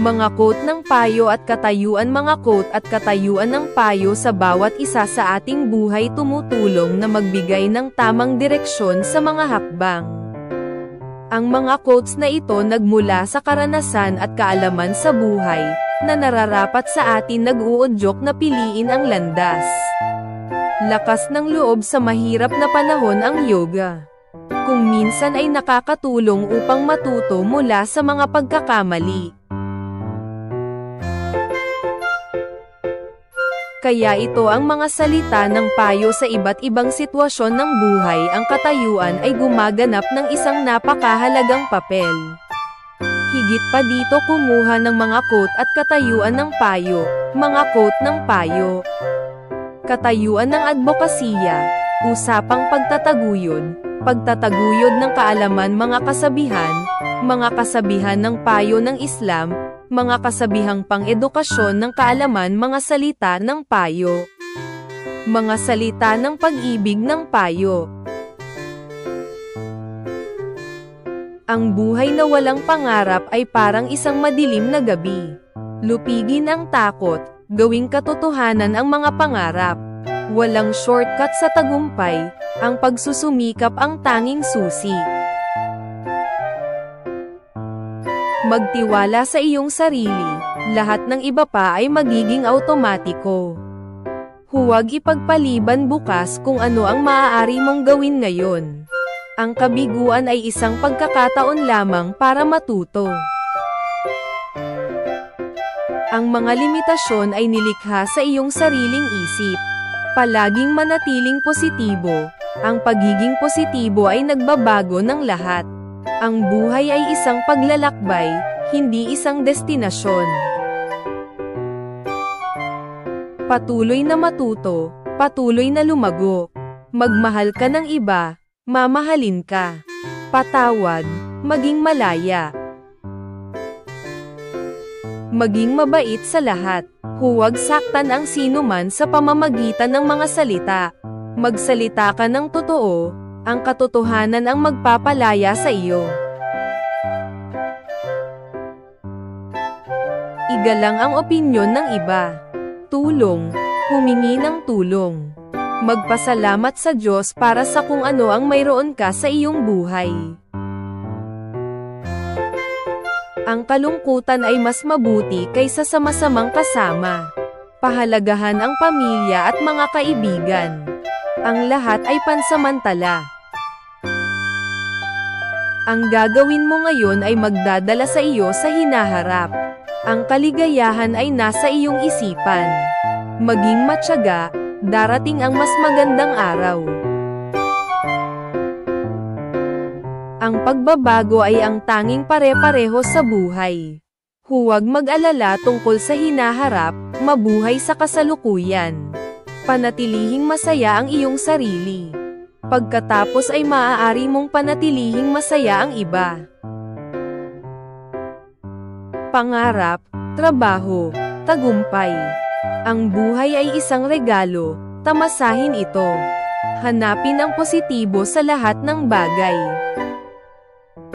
Mga quote ng payo at katayuan Mga quote at katayuan ng payo sa bawat isa sa ating buhay tumutulong na magbigay ng tamang direksyon sa mga hakbang. Ang mga quotes na ito nagmula sa karanasan at kaalaman sa buhay, na nararapat sa atin nag-uudyok na piliin ang landas. Lakas ng loob sa mahirap na panahon ang yoga. Kung minsan ay nakakatulong upang matuto mula sa mga pagkakamali. Kaya ito ang mga salita ng payo sa iba't ibang sitwasyon ng buhay ang katayuan ay gumaganap ng isang napakahalagang papel. Higit pa dito kumuha ng mga quote at katayuan ng payo, mga quote ng payo. Katayuan ng advokasya, usapang pagtataguyod, pagtataguyod ng kaalaman mga kasabihan, mga kasabihan ng payo ng Islam, mga kasabihang pang-edukasyon ng kaalaman mga salita ng payo. Mga salita ng pag-ibig ng payo. Ang buhay na walang pangarap ay parang isang madilim na gabi. Lupigin ang takot, gawing katotohanan ang mga pangarap. Walang shortcut sa tagumpay, ang pagsusumikap ang tanging susi. Magtiwala sa iyong sarili, lahat ng iba pa ay magiging automatiko. Huwag ipagpaliban bukas kung ano ang maaari mong gawin ngayon. Ang kabiguan ay isang pagkakataon lamang para matuto. Ang mga limitasyon ay nilikha sa iyong sariling isip. Palaging manatiling positibo. Ang pagiging positibo ay nagbabago ng lahat. Ang buhay ay isang paglalakbay, hindi isang destinasyon. Patuloy na matuto, patuloy na lumago. Magmahal ka ng iba, mamahalin ka. Patawad, maging malaya. Maging mabait sa lahat. Huwag saktan ang sino man sa pamamagitan ng mga salita. Magsalita ka ng totoo, ang katotohanan ang magpapalaya sa iyo. Igalang ang opinyon ng iba. Tulong, humingi ng tulong. Magpasalamat sa Diyos para sa kung ano ang mayroon ka sa iyong buhay. Ang kalungkutan ay mas mabuti kaysa sa masamang kasama. Pahalagahan ang pamilya at mga kaibigan. Ang lahat ay pansamantala. Ang gagawin mo ngayon ay magdadala sa iyo sa hinaharap. Ang kaligayahan ay nasa iyong isipan. Maging matyaga, darating ang mas magandang araw. Ang pagbabago ay ang tanging pare-pareho sa buhay. Huwag mag-alala tungkol sa hinaharap, mabuhay sa kasalukuyan. Panatilihing masaya ang iyong sarili. Pagkatapos ay maaari mong panatilihing masaya ang iba. Pangarap, trabaho, tagumpay. Ang buhay ay isang regalo, tamasahin ito. Hanapin ang positibo sa lahat ng bagay.